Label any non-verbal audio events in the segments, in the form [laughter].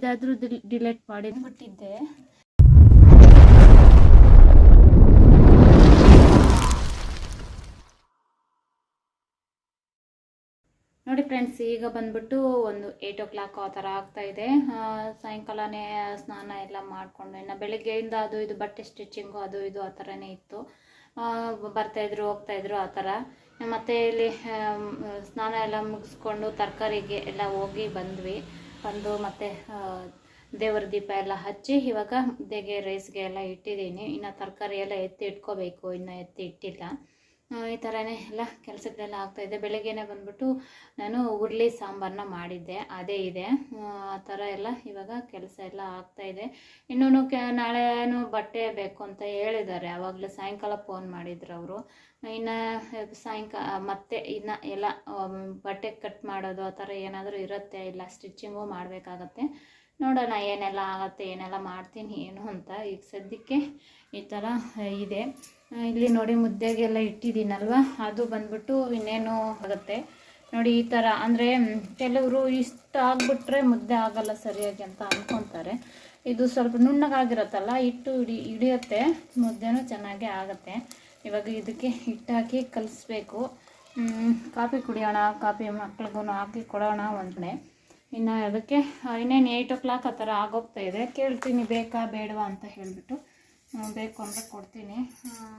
ಇದಾದ್ರೂ delete ಮಾಡಿ. ಬಿಟ್ಟಿದ್ದೆ ನೋಡಿ ಫ್ರೆಂಡ್ಸ್ ಈಗ ಬಂದ್ಬಿಟ್ಟು ಒಂದು ಏಯ್ಟ್ ಓ ಕ್ಲಾಕ್ ಆ ಥರ ಆಗ್ತಾ ಇದೆ. ಸಾಯಂಕಾಲನೇ ಸ್ನಾನ ಎಲ್ಲ ಮಾಡಿಕೊಂಡು ಇನ್ನು ಬೆಳಗ್ಗೆಯಿಂದ ಅದು ಇದು ಬಟ್ಟೆ ಸ್ಟಿಚಿಂಗು ಅದು ಇದು ಆ ಥರನೇ ಇತ್ತು. ಆ, ಬರ್ತಾಯಿದ್ರು ಹೋಗ್ತಾಯಿದ್ರು ಆ ಥರ. ಮತ್ತು ಇಲ್ಲಿ ಸ್ನಾನ ಎಲ್ಲ ಮುಗಿಸ್ಕೊಂಡು ತರಕಾರಿಗೆ ಎಲ್ಲ ಹೋಗಿ ಬಂದ್ವಿ. ಬಂದು ಮತ್ತು ದೇವರ ದೀಪ ಎಲ್ಲ ಹಚ್ಚಿ ಇವಾಗ ಮುದ್ದೆಗೆ ರೈಸ್ಗೆ ಎಲ್ಲ ಇಟ್ಟಿದ್ದೀನಿ. ಇನ್ನು ತರಕಾರಿ ಎಲ್ಲ ಎತ್ತಿ ಇಟ್ಕೋಬೇಕು. ಇನ್ನು ಎತ್ತಿ ಇಟ್ಟಿಲ್ಲ. ಈ ಥರನೇ ಎಲ್ಲ ಕೆಲಸಗಳೆಲ್ಲ ಆಗ್ತಾಯಿದೆ ಬೆಳಗ್ಗೆನೇ ಬಂದ್ಬಿಟ್ಟು ನಾನು ಉರುಳಿ ಸಾಂಬಾರನ್ನ ಮಾಡಿದ್ದೆ. ಅದೇ ಇದೆ. ಆ, ಥರ ಎಲ್ಲ ಇವಾಗ ಕೆಲಸ ಎಲ್ಲ ಆಗ್ತಾಯಿದೆ ಇನ್ನೂ ಕೆ ನಾಳೆನೂ ಬಟ್ಟೆ ಬೇಕು ಅಂತ ಹೇಳಿದ್ದಾರೆ. ಆವಾಗಲೇ ಸಾಯಂಕಾಲ ಫೋನ್ ಮಾಡಿದ್ರು ಅವರು. ಇನ್ನು ಸಾಯಂಕಾಲ ಮತ್ತೆ ಇನ್ನು ಎಲ್ಲ ಬಟ್ಟೆ ಕಟ್ ಮಾಡೋದು ಆ ಥರ ಏನಾದರೂ ಇರುತ್ತೆ ಇಲ್ಲ ಸ್ಟಿಚಿಂಗು ಮಾಡಬೇಕಾಗತ್ತೆ. ನೋಡೋಣ ಏನೆಲ್ಲ ಆಗುತ್ತೆ ಏನೆಲ್ಲ ಮಾಡ್ತೀನಿ ಏನು ಅಂತ. ಈಗ ಸದ್ಯಕ್ಕೆ ಈ ಥರ ಇದೆ. ಇಲ್ಲಿ ನೋಡಿ ಮುದ್ದೆಗೆಲ್ಲ ಇಟ್ಟಿದ್ದೀನಲ್ವ? ಅದು ಬಂದ್ಬಿಟ್ಟು ಇನ್ನೇನು ಆಗುತ್ತೆ? ನೋಡಿ ಈ ಥರ ಅಂದರೆ ಕೆಲವರು ಇಷ್ಟ ಆಗಿಬಿಟ್ರೆ ಮುದ್ದೆ ಆಗಲ್ಲ ಸರಿಯಾಗಿ ಅಂತ ಅಂದ್ಕೊತಾರೆ ಇದು ಸ್ವಲ್ಪ ನುಣ್ಣಗಾಗಿರುತ್ತಲ್ಲ ಹಿಟ್ಟು ಹಿಡಿ, ಹಿಡಿಯುತ್ತೆ, ಮುದ್ದೆನೂ ಚೆನ್ನಾಗಿ ಆಗುತ್ತೆ. ಇವಾಗ ಇದಕ್ಕೆ ಹಿಟ್ಟು ಹಾಕಿ ಕಲಿಸ್ಬೇಕು ಕಾಫಿ ಕುಡಿಯೋಣ, ಕಾಫಿ ಮಕ್ಳಿಗೂ ಹಾಕಿ ಕೊಡೋಣ ಒಂದೇ ಇನ್ನು ಅದಕ್ಕೆ ಇನ್ನೇನು ಏಯ್ಟ್ ಓ ಕ್ಲಾಕ್ ಆ ಥರ ಆಗೋಗ್ತಾ ಇದೆ. ಕೇಳ್ತೀನಿ, ಬೇಕಾ, ಬೇಡವಾ ಅಂತ ಹೇಳಿಬಿಟ್ಟು. ಬೇಕು ಅಂದರೆ ಕೊಡ್ತೀನಿ.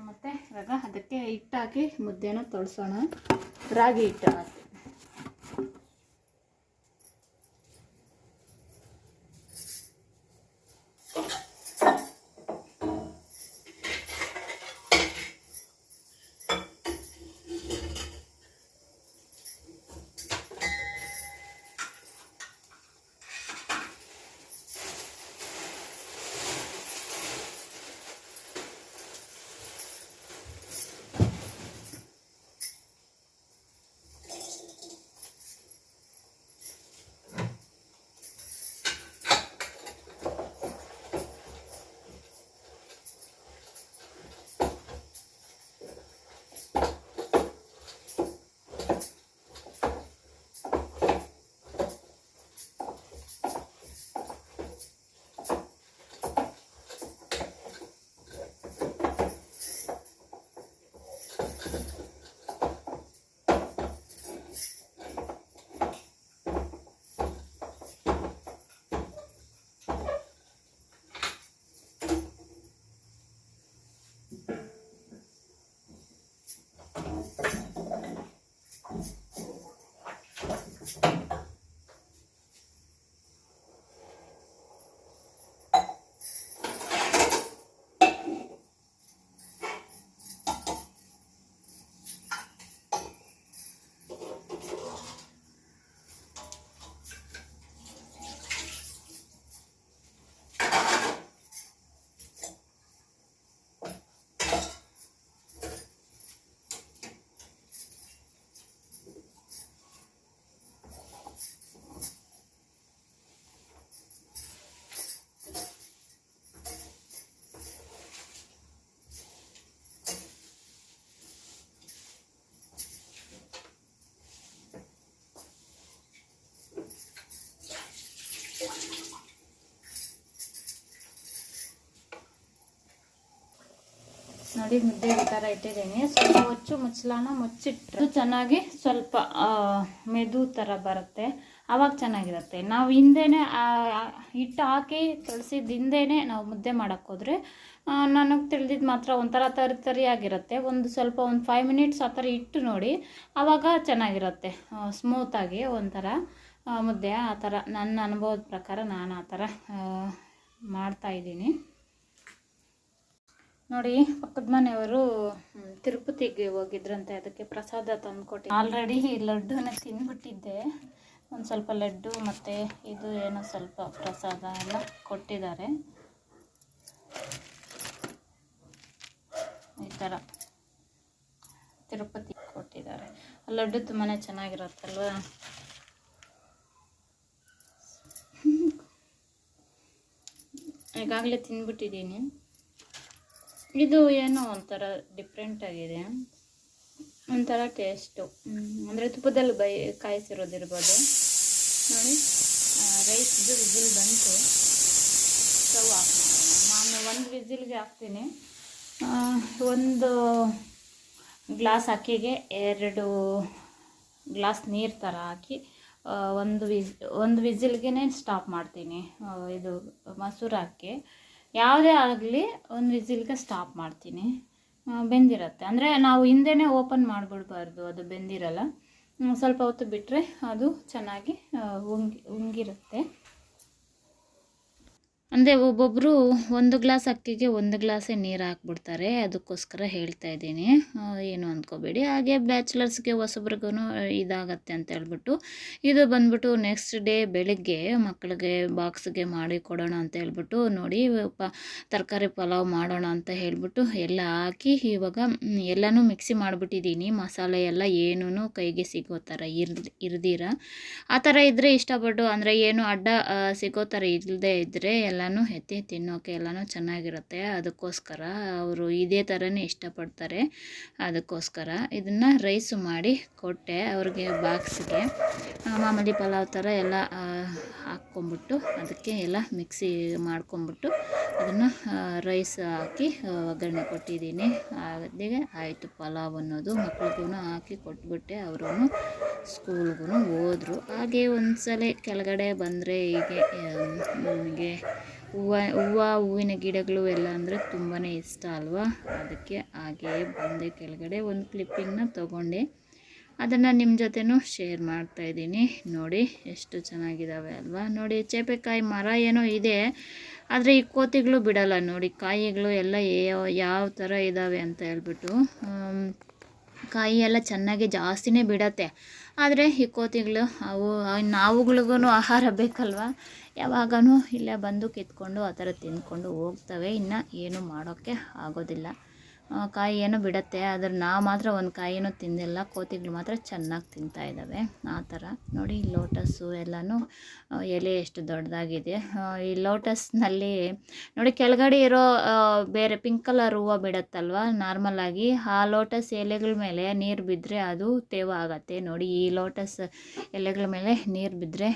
ಮತ್ತು ಇವಾಗ ಅದಕ್ಕೆ ಹಿಟ್ಟಾಕಿ ಮುದ್ದೆನ ತೊಳ್ಸೋಣ. ರಾಗಿ ಹಿಟ್ಟು ನೋಡಿ ಮುದ್ದೆ ಈ ಥರ ಇಟ್ಟಿದ್ದೀನಿ. ಸ್ವಲ್ಪ ಹೊಚ್ಚು ಮುಚ್ಚಲಾನ ಮುಚ್ಚಿಟ್ಟು ಚೆನ್ನಾಗಿ ಸ್ವಲ್ಪ ಮೆದು ಥರ ಬರುತ್ತೆ. ಆವಾಗ ಚೆನ್ನಾಗಿರುತ್ತೆ. ನಾವು ಆ, ಹಿಟ್ಟು ಹಾಕಿ ತೊಳಸಿದ ಹಿಂದೆನೇ ನಾವು ಮುದ್ದೆ ಮಾಡೋಕ್ಕೋದ್ರೆ ನನಗೆ ತಿಳಿದಿದ್ದು ಮಾತ್ರ ಒಂಥರ ತರಿ ತರಿಯಾಗಿರುತ್ತೆ. ಒಂದು ಸ್ವಲ್ಪ ಒಂದು ಫೈವ್ ಮಿನಿಟ್ಸ್ ಆ ಥರ ಇಟ್ಟು ನೋಡಿ ಆವಾಗ ಚೆನ್ನಾಗಿರುತ್ತೆ. ಸ್ಮೂತಾಗಿ ಒಂಥರ ಮುದ್ದೆ ಆ ಥರ ನನ್ನ ಅನುಭವದ ಪ್ರಕಾರ ನಾನು ಆ ಥರ ಮಾಡ್ತಾಯಿದ್ದೀನಿ ನೋಡಿ, ಪಕ್ಕದ ಮನೆಯವರು ತಿರುಪತಿಗೆ ಹೋಗಿದ್ರಂತೆ. ಅದಕ್ಕೆ ಪ್ರಸಾದ ತಂದುಕೊಟ್ಟು ಆಲ್ರೆಡಿ ಲಡ್ಡುನ ತಿಂದ್ಬಿಟ್ಟಿದ್ದೆ ಒಂದು ಸ್ವಲ್ಪ ಲಡ್ಡು ಮತ್ತು ಇದು ಏನೋ ಸ್ವಲ್ಪ ಪ್ರಸಾದ ಎಲ್ಲ ಕೊಟ್ಟಿದ್ದಾರೆ. ಈ ಥರ ತಿರುಪತಿ ಕೊಟ್ಟಿದ್ದಾರೆ. ಲಡ್ಡು ತುಂಬಾ ಚೆನ್ನಾಗಿರುತ್ತಲ್ವ? ಈಗಾಗಲೇ ತಿಂದ್ಬಿಟ್ಟಿದ್ದೀನಿ ಇದು ಏನೋ ಒಂಥರ ಡಿಫ್ರೆಂಟ್ ಆಗಿದೆ. ಒಂಥರ ಟೇಸ್ಟು ಅಂದರೆ ತುಪ್ಪದಲ್ಲಿ ಬೈ ಕಾಯಿಸಿರೋದಿರ್ಬೋದು ನೋಡಿ ರೈಸ್ದು ವಿಸಿಲ್ ಬಂತು. ಸ್ಟವ್ ಆಫ್ ನಾನು ಒಂದು ವಿಸಿಲ್ಗೆ ಹಾಕ್ತೀನಿ. ಒಂದು ಗ್ಲಾಸ್ ಅಕ್ಕಿಗೆ ಎರಡು ಗ್ಲಾಸ್ ನೀರು ಥರ ಹಾಕಿ ಒಂದು ವಿಸ್, ಒಂದು ವಿಸಿಲ್ಗೆ ಸ್ಟಾಪ್ ಮಾಡ್ತೀನಿ. ಇದು ಮೊಸರು ಹಾಕಿ ಯಾವುದೇ ಆಗಲಿ ಒಂದು ವಿಸಿಲ್ಗೆ ಸ್ಟಾಪ್ ಮಾಡ್ತೀನಿ. ಬೆಂದಿರತ್ತೆ. ಅಂದರೆ ನಾವು ಹಿಂದೆನೇ ಓಪನ್ ಮಾಡಿಬಿಡ್ಬಾರ್ದು, ಅದು ಬೆಂದಿರಲ್ಲ. ಸ್ವಲ್ಪ ಹೊತ್ತು ಬಿಟ್ಟರೆ ಅದು ಚೆನ್ನಾಗಿ ಉಂಗಿ, ಉಂಗಿರುತ್ತೆ. ಅಂದರೆ ಒಬ್ಬೊಬ್ಬರು ಒಂದು ಗ್ಲಾಸ್ ಅಕ್ಕಿಗೆ ಒಂದು ಗ್ಲಾಸೇ ನೀರು ಹಾಕ್ಬಿಡ್ತಾರೆ. ಅದಕ್ಕೋಸ್ಕರ ಹೇಳ್ತಾ ಇದ್ದೀನಿ. ಏನು ಅಂದ್ಕೋಬೇಡಿ ಹಾಗೆ ಬ್ಯಾಚುಲರ್ಸ್ಗೆ ಹೊಸಬ್ರಿಗೂ ಇದಾಗತ್ತೆ ಅಂತ ಹೇಳ್ಬಿಟ್ಟು, ಇದು ಬಂದ್ಬಿಟ್ಟು ನೆಕ್ಸ್ಟ್ ಡೇ ಬೆಳಗ್ಗೆ ಮಕ್ಕಳಿಗೆ ಬಾಕ್ಸ್ಗೆ ಮಾಡಿ ಕೊಡೋಣ ಅಂತ ಹೇಳ್ಬಿಟ್ಟು ನೋಡಿ ಪ ತರಕಾರಿ ಪಲಾವ್ ಮಾಡೋಣ ಅಂತ ಹೇಳ್ಬಿಟ್ಟು ಎಲ್ಲ ಹಾಕಿ ಇವಾಗ ಎಲ್ಲನೂ ಮಿಕ್ಸಿ ಮಾಡಿಬಿಟ್ಟಿದ್ದೀನಿ. ಮಸಾಲೆ ಎಲ್ಲ ಏನೂ ಕೈಗೆ ಸಿಗೋ ಥರ ಇರ್, ಇರ್ದಿರ? ಆ ಥರ ಇದ್ದರೆ ಇಷ್ಟಪಟ್ಟು ಅಂದರೆ ಏನು ಅಡ್ಡ ಸಿಗೋ ಥರ ಇಲ್ಲದೆ ಇದ್ದರೆ ಎಲ್ಲನೂ ಎತ್ತಿ ತಿನ್ನೋಕೆ ಎಲ್ಲನೂ ಚೆನ್ನಾಗಿರುತ್ತೆ. ಅದಕ್ಕೋಸ್ಕರ ಅವರು ಇದೇ ಥರನೇ ಇಷ್ಟಪಡ್ತಾರೆ. ಅದಕ್ಕೋಸ್ಕರ ಇದನ್ನು ರೈಸು ಮಾಡಿ ಕೊಟ್ಟೆ ಅವ್ರಿಗೆ ಬಾಕ್ಸ್ಗೆ. ಮಾಮೂಲಿ ಪಲಾವ್ ಥರ ಎಲ್ಲ ಹಾಕ್ಕೊಂಬಿಟ್ಟು ಅದಕ್ಕೆ ಎಲ್ಲ ಮಿಕ್ಸಿ ಮಾಡ್ಕೊಂಬಿಟ್ಟು ಅದನ್ನು ರೈಸ್ ಹಾಕಿ ಒಗ್ಗರಣೆ ಕೊಟ್ಟಿದ್ದೀನಿ. ಅದಿಗೆ ಆಯಿತು ಪಲಾವ್ ಅನ್ನೋದು. ಮಕ್ಳಿಗೂ ಹಾಕಿ ಕೊಟ್ಬಿಟ್ಟೆ. ಅವರು ಸ್ಕೂಲ್ಗೂ ಹೋದರು. ಹಾಗೆ ಒಂದು ಸಲ ಕೆಳಗಡೆ ಬಂದರೆ ಹೀಗೆ ನನಗೆ ಹೂವು ಹೂವು, ಹೂವಿನ ಗಿಡಗಳು ಎಲ್ಲ ಅಂದರೆ ತುಂಬಾ ಇಷ್ಟ ಅಲ್ವಾ? ಅದಕ್ಕೆ ಹಾಗೆ ಬಂದೆ. ಕೆಳಗಡೆ ಒಂದು ಕ್ಲಿಪ್ಪಿಂಗ್ನ ತೊಗೊಂಡೆ. ಅದನ್ನು ನಿಮ್ಮ ಜೊತೆನೂ ಶೇರ್ ಮಾಡ್ತಾ ಇದ್ದೀನಿ. ನೋಡಿ ಎಷ್ಟು ಚೆನ್ನಾಗಿದ್ದಾವೆ ಅಲ್ವಾ? ನೋಡಿ, ಚೇಪೆಕಾಯಿ ಮರ ಏನೋ ಇದೆ. ಆದರೆ ಈ ಕೋತಿಗಳು ಬಿಡಲ್ಲ. ನೋಡಿ, ಕಾಯಿಗಳು ಎಲ್ಲ ಯಾವ ಥರ ಇದ್ದಾವೆ ಅಂತ ಹೇಳ್ಬಿಟ್ಟು ಕಾಯಿ ಎಲ್ಲ ಚೆನ್ನಾಗಿ ಜಾಸ್ತಿನೇ ಬಿಡತ್ತೆ. ಆದರೆ ಈ ಕೋತಿಗಳು, ಅವು, ನಾವುಗಳಿಗೂ ಆಹಾರ ಬೇಕಲ್ವ? ಯಾವಾಗನೂ ಇಲ್ಲೇ ಬಂದು ಕಿತ್ಕೊಂಡು ಆ ಥರ ತಿಂದ್ಕೊಂಡು ಹೋಗ್ತವೆ. ಇನ್ನು ಏನೂ ಮಾಡೋಕ್ಕೆ ಆಗೋದಿಲ್ಲ. ಆ, ಕಾಯಿ ಏನೋ ಬಿಡತ್ತೆ ಆದರೆ ನಾವು ಮಾತ್ರ ಒಂದು ಕಾಯಿನೂ ತಿಂದಿಲ್ಲ ಕೋತಿಗಳು ಮಾತ್ರ ಚೆನ್ನಾಗಿ ತಿಂತಾ ಇದ್ದಾವೆ ಆ ಥರ. ನೋಡಿ ಲೋಟಸ್ಸು ಎಲ್ಲನೂ ಎಲೆ ಎಷ್ಟು ದೊಡ್ಡದಾಗಿದೆ. ಈ ಲೋಟಸ್ನಲ್ಲಿ ನೋಡಿ ಕೆಳಗಡೆ ಇರೋ ಬೇರೆ ಪಿಂಕ್ ಕಲರ್ ಹೂವು ಬಿಡತ್ತಲ್ವ? ನಾರ್ಮಲಾಗಿ ಆ ಲೋಟಸ್ ಎಲೆಗಳ ಮೇಲೆ ನೀರು ಬಿದ್ದರೆ ಅದು ತೇವ ಆಗತ್ತೆ. ನೋಡಿ ಈ ಲೋಟಸ್ ಎಲೆಗಳ ಮೇಲೆ ನೀರು ಬಿದ್ದರೆ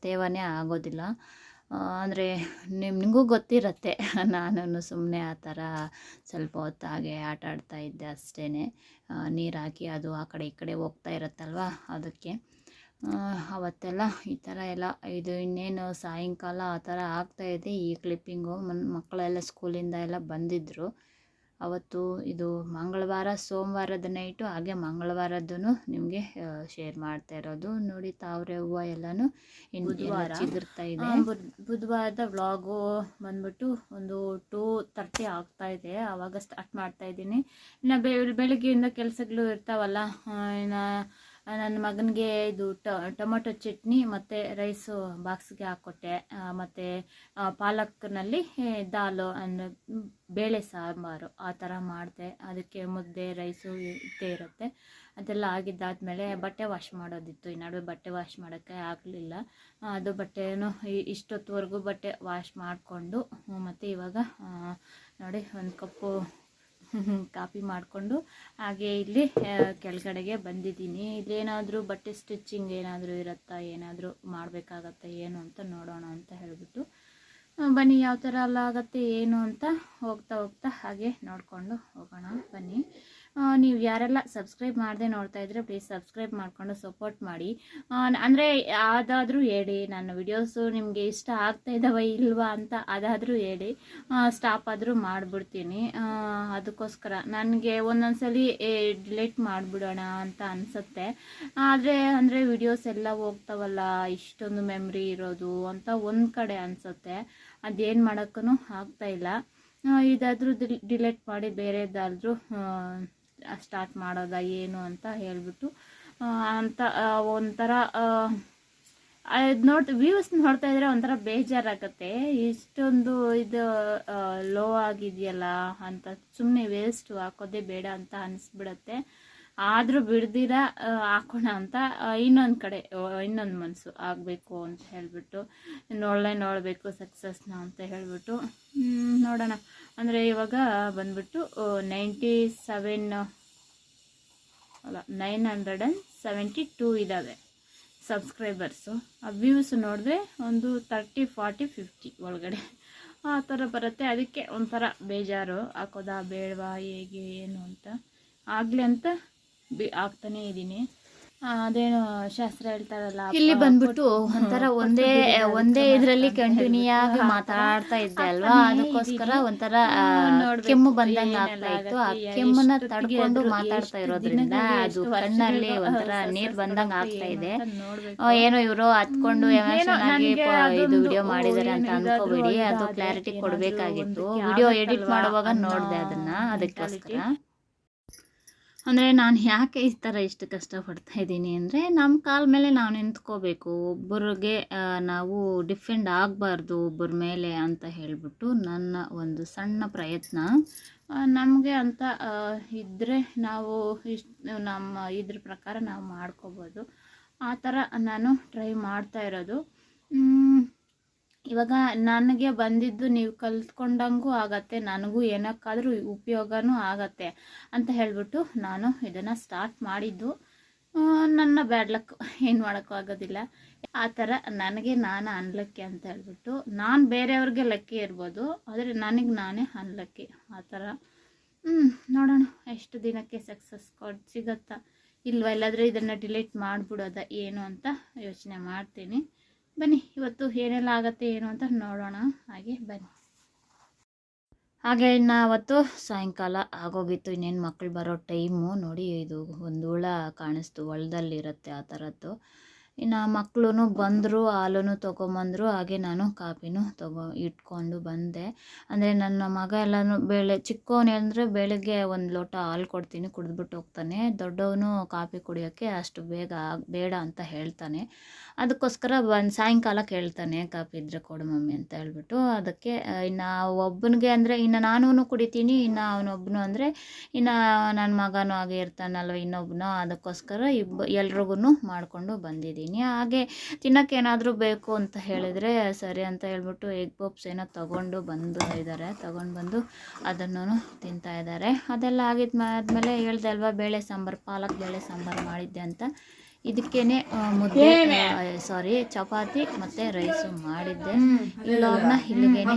ತೇವನೇ ಆಗೋದಿಲ್ಲ. ಅಂದರೆ ನಿಮಗೂ ಗೊತ್ತಿರತ್ತೆ. [laughs] ನಾನು ಸುಮ್ಮನೆ ಆ ಥರ ಸ್ವಲ್ಪ ಹೊತ್ತಾಗೆ ಆಟ ಆಡ್ತಾ ಇದ್ದೆ ಅಷ್ಟೇ ನೀರು ಹಾಕಿ ಅದು ಆ ಕಡೆ ಈ ಕಡೆ ಹೋಗ್ತಾ ಇರುತ್ತಲ್ವ ಅದಕ್ಕೆ. ಅವತ್ತೆಲ್ಲ ಈ ಥರ ಎಲ್ಲ ಇದು ಇನ್ನೇನು ಸಾಯಂಕಾಲ ಆ ಥರ ಆಗ್ತಾಯಿದೆ ಈ ಕ್ಲಿಪ್ಪಿಂಗು ಮನ್, ಮಕ್ಕಳೆಲ್ಲ ಸ್ಕೂಲಿಂದ ಎಲ್ಲ ಬಂದಿದ್ದರು ಅವತ್ತು ಇದು ಮಂಗಳವಾರ ಸೋಮವಾರದ ನೈಟು ಹಾಗೆ ಮಂಗಳವಾರದ್ದು ನಿಮಗೆ ಶೇರ್ ಮಾಡ್ತಾ ಇರೋದು. ನೋಡಿ ತಾವ್ರೆ ಹೂವು ಎಲ್ಲನೂ ಇನ್ನು ಬುಧವಾರ. ಚಿಗುರ್ತಾ ಇದೆ? ಬುಧವಾರದ ವ್ಲಾಗು ಬಂದ್ಬಿಟ್ಟು ಒಂದು ಟೂ ತರ್ಟಿ ಆಗ್ತಾ ಇದೆ. ಆವಾಗ ಸ್ಟಾರ್ಟ್ ಮಾಡ್ತಾ ಇದ್ದೀನಿ. ಇನ್ನು ಬೆಳಗ್ಗೆಯಿಂದ ಕೆಲಸಗಳು ಇರ್ತಾವಲ್ಲ ಇನ್ನು ನನ್ನ ಮಗನಿಗೆ ಇದು ಟೊಮೊಟೊ ಚಟ್ನಿ ಮತ್ತು ರೈಸು ಬಾಕ್ಸ್ಗೆ ಹಾಕ್ಕೊಟ್ಟೆ ಮತ್ತು ಪಾಲಕ್ನಲ್ಲಿ ದಾಲು ಅಂದರೆ ಬೇಳೆ ಸಾಂಬಾರು ಆ ಥರ ಮಾಡಿದೆ. ಅದಕ್ಕೆ ಮುದ್ದೆ ರೈಸು ಇದ್ದೇ ಇರುತ್ತೆ. ಅದೆಲ್ಲ ಆಗಿದ್ದಾದಮೇಲೆ ಬಟ್ಟೆ ವಾಶ್ ಮಾಡೋದಿತ್ತು. ಈ ನಡುವೆ ಬಟ್ಟೆ ವಾಶ್ ಮಾಡೋಕ್ಕೆ ಆಗಲಿಲ್ಲ. ಅದು ಬಟ್ಟೆನೂ ಇಷ್ಟೊತ್ತುವರೆಗೂ ಬಟ್ಟೆ ವಾಶ್ ಮಾಡಿಕೊಂಡು, ಮತ್ತು ಇವಾಗ ನೋಡಿ, ಒಂದು ಕಪ್ಪು [laughs] ಕಾಪಿ ಮಾಡಿಕೊಂಡು ಹಾಗೆ ಇಲ್ಲಿ ಕೆಳಗಡೆಗೆ ಬಂದಿದ್ದೀನಿ. ಇಲ್ಲೇನಾದರೂ ಬಟ್ಟೆ ಸ್ಟಿಚ್ಚಿಂಗ್ ಏನಾದರೂ ಇರುತ್ತಾ? ಏನಾದರೂ ಮಾಡಬೇಕಾಗತ್ತಾ? ಏನು ಅಂತ ನೋಡೋಣ ಅಂತ ಹೇಳಿಬಿಟ್ಟು ಬನ್ನಿ ಯಾವ ಥರ ಎಲ್ಲ ಆಗುತ್ತೆ, ಏನು ಅಂತ ಹೋಗ್ತಾ ಹೋಗ್ತಾ ಹಾಗೆ ನೋಡಿಕೊಂಡು ಹೋಗೋಣ. ಬನ್ನಿ. ನೀವು ಯಾರೆಲ್ಲ ಸಬ್ಸ್ಕ್ರೈಬ್ ಮಾಡದೆ ನೋಡ್ತಾ ಇದ್ರೆ ಪ್ಲೀಸ್ ಸಬ್ಸ್ಕ್ರೈಬ್ ಮಾಡಿಕೊಂಡು ಸಪೋರ್ಟ್ ಮಾಡಿ. ಅಂದರೆ ಯಾವುದಾದ್ರೂ ಹೇಳಿ ನನ್ನ ವಿಡಿಯೋಸು ನಿಮಗೆ ಇಷ್ಟ ಆಗ್ತಾ ಇದ್ದಾವ ಇಲ್ವಾ ಅಂತ ಅದಾದರೂ ಹೇಳಿ ಸ್ಟಾಪ್ ಆದರೂ ಮಾಡಿಬಿಡ್ತೀನಿ. ಅದಕ್ಕೋಸ್ಕರ ನನಗೆ ಒಂದೊಂದ್ಸಲಿ ಡಿಲೀಟ್ ಮಾಡಿಬಿಡೋಣ ಅಂತ ಅನಿಸುತ್ತೆ. ಆದರೆ ಅಂದರೆ ವಿಡಿಯೋಸ್ ಎಲ್ಲ ಹೋಗ್ತಾವಲ್ಲ ಇಷ್ಟೊಂದು ಮೆಮ್ರಿ ಇರೋದು ಅಂತ ಒಂದು ಕಡೆ ಅನಿಸುತ್ತೆ. ಅದೇನು ಮಾಡೋಕ್ಕೂ ಆಗ್ತಾ ಇಲ್ಲ. ಆ, ಇದಾದರೂ ಡಿಲೀಟ್ ಮಾಡಿ ಬೇರೆದಾದರೂ ಸ್ಟಾರ್ಟ್ ಮಾಡೋದಾ ಏನು ಅಂತ ಹೇಳ್ಬಿಟ್ಟು ಅಂತ ಒಂಥರ ಅದು ನೋಡ್ ವ್ಯೂಸ್ ನೋಡ್ತಾ ಇದ್ರೆ ಒಂಥರ ಬೇಜಾರಾಗತ್ತೆ. ಇಷ್ಟೊಂದು ಇದು ಲೋ ಆಗಿದೆಯಲ್ಲ ಅಂತ ಸುಮ್ಮನೆ ವೇಸ್ಟ್ ಹಾಕೋದೇ ಬೇಡ ಅಂತ ಅನಿಸ್ಬಿಡತ್ತೆ. ಆದರೂ ಬಿಡ್ದಿರ ಹಾಕೋಣ ಅಂತ ಇನ್ನೊಂದು ಕಡೆ ಇನ್ನೊಂದು ಮನಸ್ಸು ಆಗಬೇಕು ಅಂತ ಹೇಳಿಬಿಟ್ಟು ನೋಡಲೇ ನೋಡಬೇಕು ಸಕ್ಸಸ್ನ ಅಂತ ಹೇಳಿಬಿಟ್ಟು ನೋಡೋಣ. ಅಂದರೆ ಇವಾಗ ಬಂದ್ಬಿಟ್ಟು ನೈಂಟಿ ಸೆವೆನ್ ಅಲ್ಲ nine hundred and seventy two ಇದ್ದಾವೆ ಸಬ್ಸ್ಕ್ರೈಬರ್ಸು ಆ ವ್ಯೂಸ್ ನೋಡಿದ್ರೆ ಒಂದು ತರ್ಟಿ ಫಾರ್ಟಿ ಫಿಫ್ಟಿ ಒಳಗಡೆ. ಆ ಥರ ಬರುತ್ತೆ. ಅದಕ್ಕೆ ಒಂಥರ ಬೇಜಾರು. ಹಾಕೋದಾ ಬೇಡವಾ, ಹೇಗೆ, ಏನು ಅಂತ. ಆಗಲಿ ಅಂತ ಬಿ ಹಾಕ್ತಾನೇ ಇದ್ದೀನಿ ಅದೇನು ಶಾಸ್ತ್ರ ಹೇಳ್ತಾರಲ್ಲ ಇಲ್ಲಿ ಬಂದ್ಬಿಟ್ಟು ಒಂಥರ ಒಂದೇ ಒಂದೇ ಇದ್ರಲ್ಲಿ ಕಂಟಿನ್ಯೂ ಆಗಿ ಮಾತಾಡ್ತಾ ಇದ್ದೆ ಅಲ್ವಾ? ಅದಕ್ಕೋಸ್ಕರ. ಒಂಥರ ಕೆಮ್ಮು ಬಂದಂಗ ಆಗ್ತಾ ಇತ್ತು. ಆ ಕೆಮ್ಮನ್ನ ತಡ್ಕೊಂಡು ಮಾತಾಡ್ತಾ ಇರೋದ್ರಿಂದ ಅದು ಕಣ್ಣಲ್ಲಿ [laughs] ಒಂಥರ ನೀರ್ ಬಂದಂಗ ಆಗ್ತಾ ಇದೆ. ಏನೋ ಇವರು ಹತ್ಕೊಂಡು ಎಮೋಷನ್ ಆಗಿ ಇದು ವಿಡಿಯೋ ಮಾಡಿದಾರೆ ಅಂತ ಅನ್ಕೋಬೇಡಿ. ಅದು ಕ್ಲಾರಿಟಿ ಕೊಡ್ಬೇಕಾಗಿತ್ತು. ವಿಡಿಯೋ ಎಡಿಟ್ ಮಾಡುವಾಗ ನೋಡ್ದೆ ಅದನ್ನ ಅದಕ್ಕೋಸ್ಕರ. ಅಂದರೆ ನಾನು ಯಾಕೆ ಈ ಥರ ಇಷ್ಟು ಕಷ್ಟಪಡ್ತಾ ಇದ್ದೀನಿ ಅಂದರೆ ನಮ್ಮ ಕಾಲ ಮೇಲೆ ನಾವು ನಿಂತ್ಕೋಬೇಕು, ಒಬ್ಬರಿಗೆ ನಾವು ಡಿಫೆಂಡ್ ಆಗಬಾರ್ದು ಒಬ್ಬರ ಮೇಲೆ ಅಂತ ಹೇಳಿಬಿಟ್ಟು ನನ್ನ ಒಂದು ಸಣ್ಣ ಪ್ರಯತ್ನ. ನಮಗೆ ಅಂತ ಇದ್ದರೆ ನಾವು ಇಷ್ಟು ನಮ್ಮ ಇದ್ರ ಪ್ರಕಾರ ನಾವು ಮಾಡ್ಕೋಬೋದು. ಆ ಥರ ನಾನು ಟ್ರೈ ಮಾಡ್ತಾ ಇರೋದು. ಇವಾಗ ನನಗೆ ಬಂದಿದ್ದು ನೀವು ಕಲ್ತ್ಕೊಂಡಂಗೂ ಆಗತ್ತೆ, ನನಗೂ ಏನಕ್ಕಾದರೂ ಉಪಯೋಗನೂ ಆಗತ್ತೆ ಅಂತ ಹೇಳಿಬಿಟ್ಟು ನಾನು ಇದನ್ನು ಸ್ಟಾರ್ಟ್ ಮಾಡಿದ್ದು. ನನ್ನ ಬ್ಯಾಡ್ ಲಕ್ ಏನು ಮಾಡೋಕ್ಕೂ ಆಗೋದಿಲ್ಲ. ಆ ಥರ ನನಗೆ ನಾನು ಅನ್ಲಕ್ಕಿ ಅಂತ ಹೇಳ್ಬಿಟ್ಟು, ನಾನು ಬೇರೆಯವ್ರಿಗೆ ಲಕ್ಕಿ ಇರ್ಬೋದು, ಆದರೆ ನನಗೆ ನಾನೇ ಅನ್ಲಕ್ಕಿ. ಆ ಥರ. ಹ್ಞೂ ನೋಡೋಣ ಎಷ್ಟು ದಿನಕ್ಕೆ ಸಕ್ಸಸ್ ಕೊಡ್ ಸಿಗತ್ತಾ. ಇಲ್ವಾ ಇಲ್ಲಾದರೆ ಇದನ್ನು ಡಿಲೀಟ್ ಮಾಡಿಬಿಡೋದ, ಏನು ಅಂತ ಯೋಚನೆ ಮಾಡ್ತೀನಿ. ಬನ್ನಿ, ಇವತ್ತು ಏನೆಲ್ಲ ಆಗತ್ತೆ, ಏನು ಅಂತ ನೋಡೋಣ. ಹಾಗೆ ಬನ್ನಿ. ಹಾಗೆ ಇನ್ನು ಅವತ್ತು ಸಾಯಂಕಾಲ ಆಗೋಗಿತ್ತು. ಇನ್ನೇನು ಮಕ್ಕಳು ಬರೋ ಟೈಮು. ನೋಡಿ, ಇದು ಒಂದು ಹುಳ ಕಾಣಿಸ್ತು. ಹೊಲದಲ್ಲಿರುತ್ತೆ ಆ ಥರದ್ದು. ಇನ್ನು ಮಕ್ಕಳು ಬಂದರು ಹಾಲನ್ನು ತೊಗೊಂಬಂದರು, ಹಾಗೆ ನಾನು ಕಾಪಿನೂ ತಗೋ ಇಟ್ಕೊಂಡು ಬಂದೆ. ಅಂದರೆ ನನ್ನ ಮಗ ಎಲ್ಲನೂ ಬೆಳೆ ಚಿಕ್ಕವನು ಅಂದರೆ ಬೆಳಗ್ಗೆ ಒಂದು ಲೋಟ ಹಾಲು ಕೊಡ್ತೀನಿ, ಕುಡಿದ್ಬಿಟ್ಟು ಹೋಗ್ತಾನೆ. ದೊಡ್ಡವನು ಕಾಫಿ ಕುಡಿಯೋಕ್ಕೆ ಅಷ್ಟು ಬೇಗ ಬೇಡ ಅಂತ ಹೇಳ್ತಾನೆ. ಅದಕ್ಕೋಸ್ಕರ ಬಂದು ಸಾಯಂಕಾಲ ಕೇಳ್ತಾನೆ ಕಾಫಿ ಇದ್ದರೆ ಕೊಡು ಮಮ್ಮಿ ಅಂತ ಹೇಳ್ಬಿಟ್ಟು. ಅದಕ್ಕೆ ಇನ್ನು ಒಬ್ಬನಿಗೆ ಅಂದರೆ ಇನ್ನು ನಾನೂ ಕುಡಿತೀನಿ, ಇನ್ನು ಅವನೊಬ್ಬನು ಅಂದರೆ ಇನ್ನು ನನ್ನ ಮಗನೂ ಹಾಗೆ ಇರ್ತಾನಲ್ವ ಇನ್ನೊಬ್ಬನು. ಅದಕ್ಕೋಸ್ಕರ ಇಬ್ಬ ಎಲ್ರಿಗೂ ಮಾಡಿಕೊಂಡು ಬಂದಿದ್ದೀನಿ. ಹಾಗೆ ತಿನ್ನಕ್ಕೆ ಏನಾದರೂ ಬೇಕು ಅಂತ ಹೇಳಿದರೆ ಸರಿ ಅಂತ ಹೇಳ್ಬಿಟ್ಟು ಎಗ್ ಪಪ್ಸ್ ಏನೋ ತೊಗೊಂಡು ಬಂದು ಇದ್ದಾರೆ ತೊಗೊಂಡು ಬಂದು ಅದನ್ನು ತಿಂತಾ ಇದ್ದಾರೆ ಅದೆಲ್ಲ ಆಗಿದ ಆದಮೇಲೆ ಹೇಳ್ದೆ ಅಲ್ವಾ ಬೇಳೆ ಸಾಂಬಾರು ಪಾಲಕ್ ಬೇಳೆ ಸಾಂಬಾರು ಮಾಡಿದ್ದೆ ಅಂತ. ಇದಕ್ಕೇನೆ ಮುದ್ದೆ ಸಾರಿ ಚಪಾತಿ ಮತ್ತು ರೈಸು ಮಾಡಿದ್ದೆ. ಇಲ್ಲ ವ್ಲಾಗ್ನ ಇಲ್ಲಿಗೇನೆ